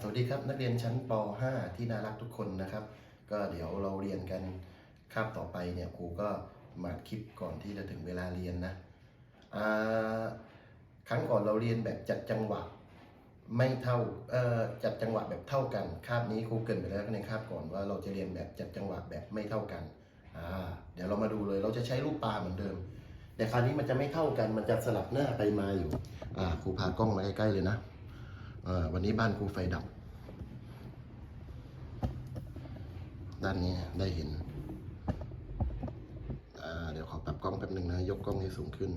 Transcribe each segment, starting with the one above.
สวัสดีครับนักเรียนชั้นป .5 ที่น่ารักทุกคนนะครับ ก็เดี๋ยวเราเรียนกันคาบต่อไปเนี่ยครูก็มาคลิปก่อนที่จะถึงเวลาเรียนนะครั้งก่อนเราเรียนแบบจัดจังหวะไม่เท่าจัดจังหวะแบบเท่ากันคาบนี้ครูเกินไปแล้วในคาบก่อนว่าเราจะเรียนแบบจัดจังหวะแบบไม่เท่ากันเดี๋ยวเรามาดูเลยเราจะใช้รูปปลาเหมือนเดิม แต่คราวนี้มันจะไม่เท่ากันมันจะสลับหน้าไปมาอยู่ครูพากล้องมาใกล้ๆเลยนะ วันนี้บ้านครูไฟดับ ด้านนี้ได้เห็น เดี๋ยวขอปรับกล้องแป๊บหนึ่งนะ ยกกล้องให้สูงขึ้น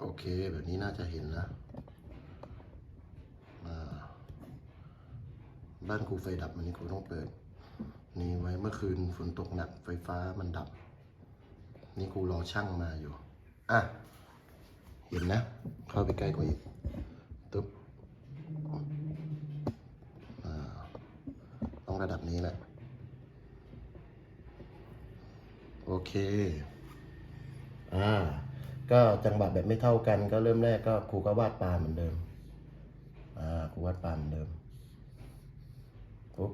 โอเค แบบนี้น่าจะเห็นนะบ้านครูไฟดับวันนี้ครูต้องเปิด นี่ไว้เมื่อคืนฝนตกหนักไฟฟ้ามันดับ นี่ครูรอช่างมาอยู่ อะ เห็นนะ เข้าไปใกล้กว่าอีกตึ๊บต้องระดับนี้แหละ โอเค อ่า ก็จังหวะแบบไม่เท่ากัน ก็เริ่มแรกก็ครูก็วาดปลาเหมือนเดิม อ่า ครูวาดปลาเหมือนเดิมปุ๊บ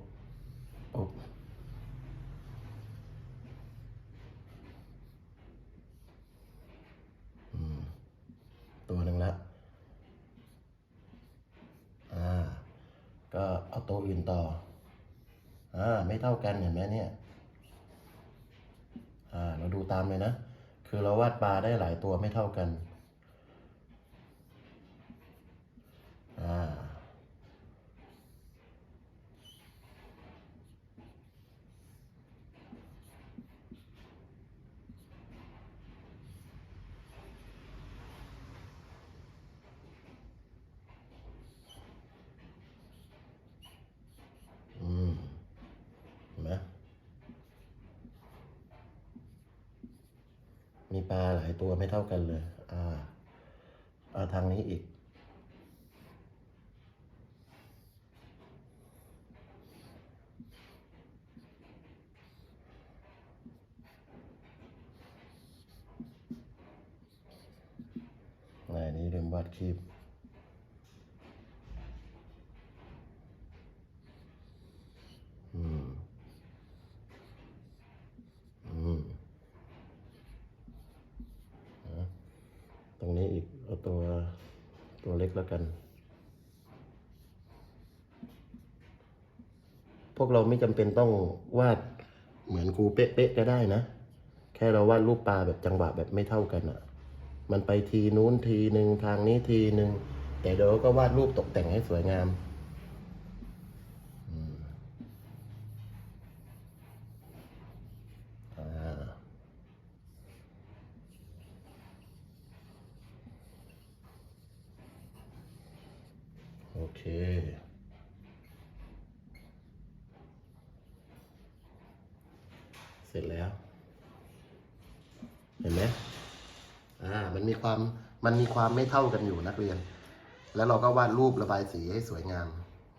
ปุ๊บ อืม ตัวหนึ่งละ อ่า ก็ เอาตัวอื่นต่อ อ่า ไม่เท่ากันเห็นไหมเนี่ย อ่า เราดูตามเลยนะ คือเราวาดปลาได้หลายตัวไม่เท่ากัน อ่า อืม เห็นไหมมีป ลาหลายตัวไม่เท่ากันเลย อ่าเอาทางนี้อีก ไหนนี้ลืมวาดคลิป อืม อืมนะต รงนี้อีกเอาตัวตัวเล็กแล้วกัน พวกเราไม่จำเป็นต้องวาดเหมือนครูเป๊ะๆก็ได้นะ แค่เราวาดรูปปลาแบบจังหวะแบบไม่เท่ากันอะ่ะ มันไปทีนู้นทีหนึ่งทางนี้ทีหนึ่งแต่เดี๋ยวก็วาดรูปตกแต่งให้สวยงามอืม เคเสร็จแล้ว เห็นไหมอ่า มันมีความ มันมีความไม่เท่ากันอยู่นักเรียน แล้วเราก็วาดรูประบายสีให้สวยงาม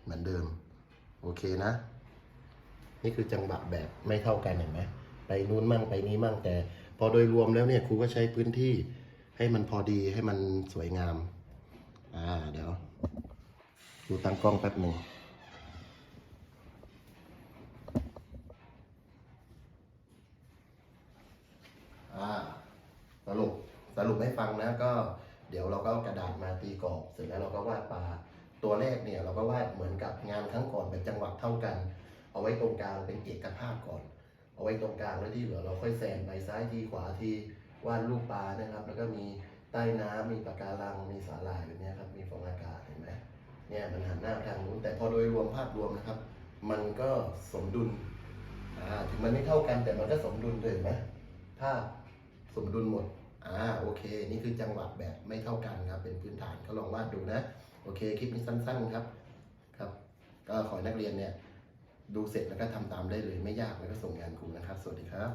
เหมือนเดิม โอเคนะ นี่คือจังหวะแบบไม่เท่ากันเห็นไหม ไปนู้นมั่งไปนี้มั่งแต่ พอโดยรวมแล้วเนี่ยครูก็ใช้พื้นที่ให้มันพอดีให้มันสวยงาม อ่า เดี๋ยว ดูตั้งกล้องแป๊บหนึ่งสรุปสรุปให้ฟังนะก็เดี๋ยวเราก็กระดาษมาตีกรอบเสร็จแล้วเราก็วาดปลาตัวแรกเนี่ยเราก็วาดเหมือนกับงานครั้งก่อนเป็นจังหวะเท่ากัน เอาไว้ตรงกลางเป็นเอกภาพก่อน เอาไว้ตรงกลางแล้วที่เหลือเราค่อยแซมไปซ้ายทีขวาทีวาดรูปปลานะครับ แล้วก็มีใต้น้ำมีปะการังมีสาหร่ายแบบนี้ครับมีฟองอากาศ เนี่ยมันหันหน้าทางนู้นแต่พอโดยรวมภาพรวมนะครับ มันก็สมดุลอ่าถึงมันไม่เท่ากันแต่มันก็สมดุลเลยเห็นไหมภาพสมดุลหมดอ่าโอเค นี่คือจังหวะแบบไม่เท่ากันครับ เป็นพื้นฐานก็ลองวาดดูนะ โอเคคลิปนี้สั้น ๆครับครับ ก็ขอให้นักเรียนเนี่ยดูเสร็จแล้วก็ทำตามได้เลยไม่ยากแล้วก็ส่งงานครูนะครับ สวัสดีครับ